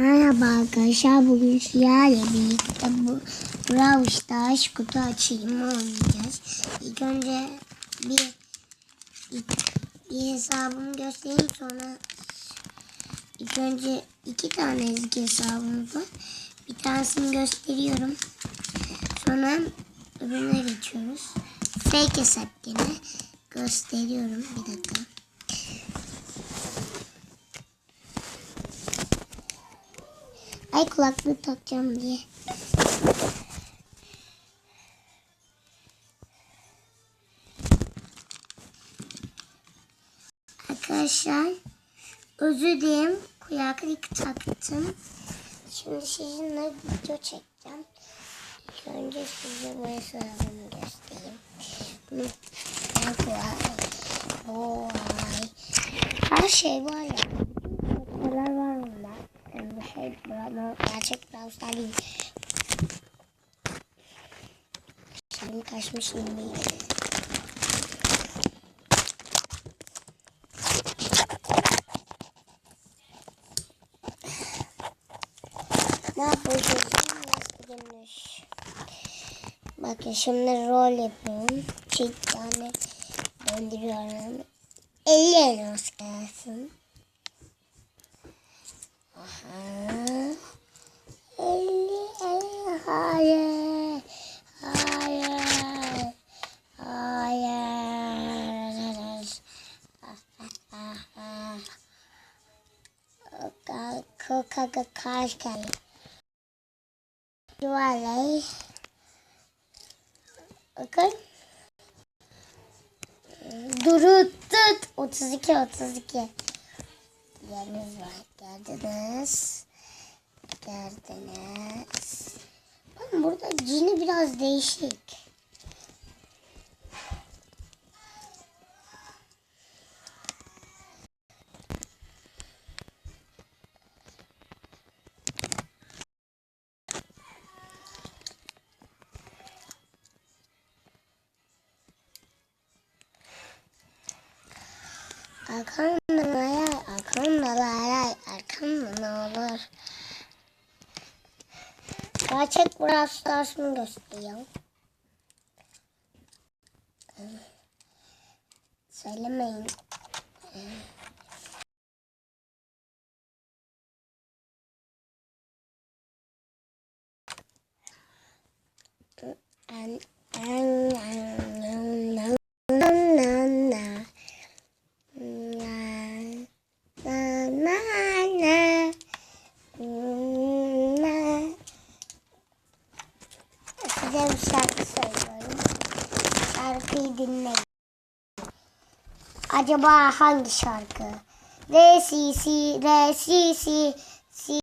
Merhaba arkadaşlar. Bugün sizlerle birlikte bu Brawl Stars kutu açılımı oynayacağız. İlk önce bir, bir, hesabımı göstereyim sonra ilk önce iki tane eski hesabım var. Bir tanesini gösteriyorum. Sonra öbürüne geçiyoruz. Fake hesap yine gösteriyorum. Bir dakika. Ay kulaklığı takacağım diye. Arkadaşlar özür dilerim kulaklık taktım. Şimdi sizinle video çekeceğim. Önce size bu hesabımı göstereyim. Ben kolay. Vay. Her şey var ya. Şey buranın gerçek Brawl Stars değil. Şimdi kaçmış şimdi. Ne yapacağız? Nasıl dönüş? Bakın şimdi rol yapıyorum. Çift tane döndürüyorum. 50 elmas gelsin. Aha. 50 50 hayır. Hayır. Hayır. Kaka kaç kere. Yuvarlay. Bakın. Duru tut. 32 32. Yeriniz var. Geldiniz. Geldiniz. Bakın burada cini biraz değişik. Arkamdan ayay, arkamdan ayay, arkamdan olur. Gerçek Brawl Stars'ımı gösteriyorum. Söylemeyin. An, an, an, Acaba hangi şarkı? Re si si re si si si.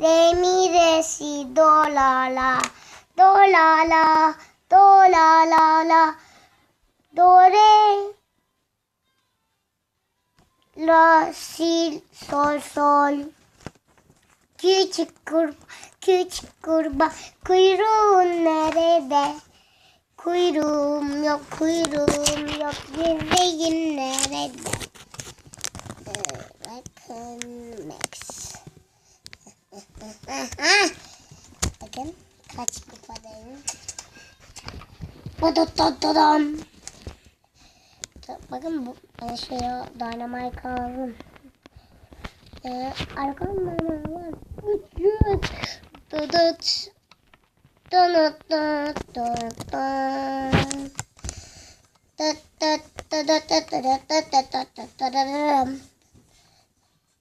Re mi re si do la la. Do la la. Do la la la. Do re. La si sol sol. Küçük kurbağa, küçük kurbağa, kuyruğun nerede? Kuyruğum yok, kuyruğum yok, yüreğin nerede? Bakın Max. Bakın kaç kupadayım. Badadadadam. Bakın bu şey o Dynamite aldım. Ee, arkamda ne var? Üç Dıdıt. Dınıt dınıt dınıt.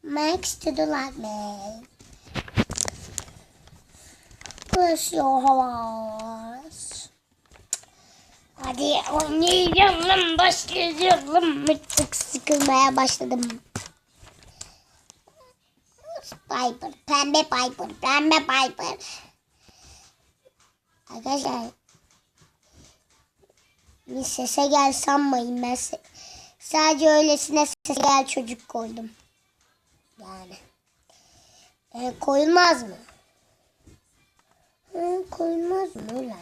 Max to the light man. Bless your heart. Hadi oynayalım başlayalım. Artık sıkılmaya başladım. Piper, pembe Piper, pembe Piper. Arkadaşlar bir sese gel sanmayın ben se- sadece öylesine sese gel çocuk koydum. Yani. E, koyulmaz mı? Hı, koyulmaz mı ulan?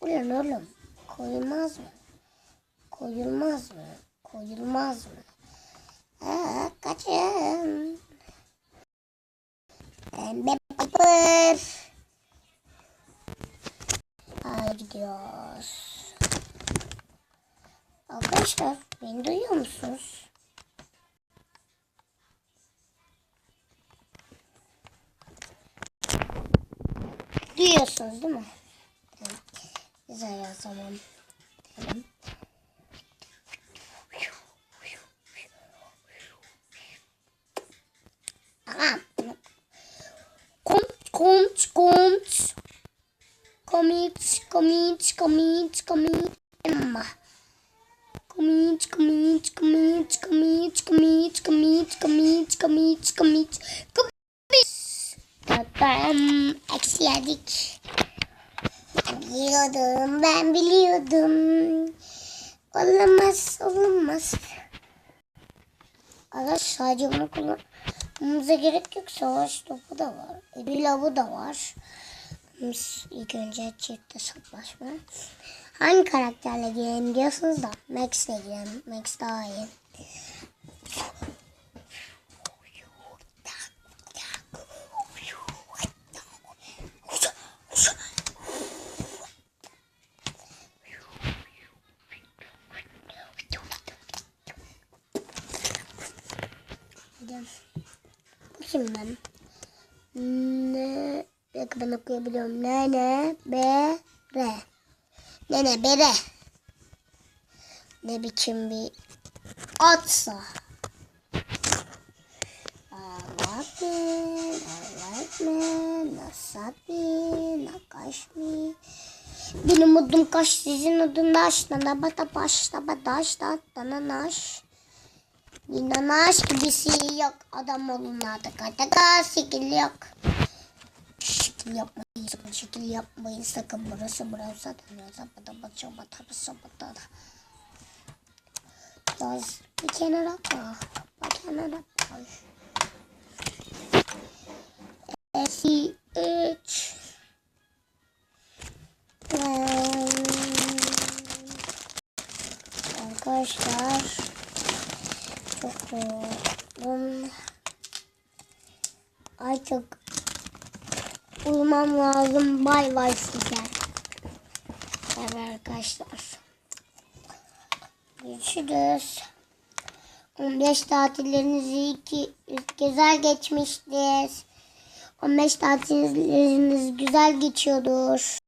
Ulan oğlum koyulmaz mı? Koyulmaz mı? Koyulmaz mı? Aa, kaçın. Pembe pıpır. Hadi gidiyoruz. Arkadaşlar beni duyuyor musunuz? Duyuyorsunuz değil mi? Tamam. Güzel o zaman. Tamam. Kommt, kommt, kommt. Kommt, kommt. Kommt, kommt, kommt, kommt, kommt, kommt, kommt, kommt, kommt, kommt. Tamam, eksi yedik. Biliyordum, ben biliyordum. Olamaz, olamaz. Arkadaş sadece bunu kullanmamıza gerek yok. Savaş topu da var. Ödül avı da var. Biz ilk önce çift hesaplaşma. Hangi karakterle girelim diyorsunuz da Max'le girelim. Max daha iyi. Bu ben? Ne? Bir dakika ben okuyabiliyorum. Ne ne be re. Nene bere. Ne biçim bir atsa. Alak mı? Alak mı? Benim adım kaş sizin adın naş. Nana bata baş. Nana daş. Nana naş. Nana naş gibisi yok. Adam olun artık. Artık sikil yok. Şekil yapmayın sakın. Şekil yapmayın sakın. Burası burası. Burası bata bata bata bata bata. Biraz bir kenara koy. Bir kenara koy. Eksi üç. Arkadaşlar çok yoruldum. Artık uyumam lazım. Bay bay size. Evet arkadaşlar. Görüşürüz. 15 tatillerinizi iki, güzel geçmiştir. 15 tatilleriniz güzel geçiyordur.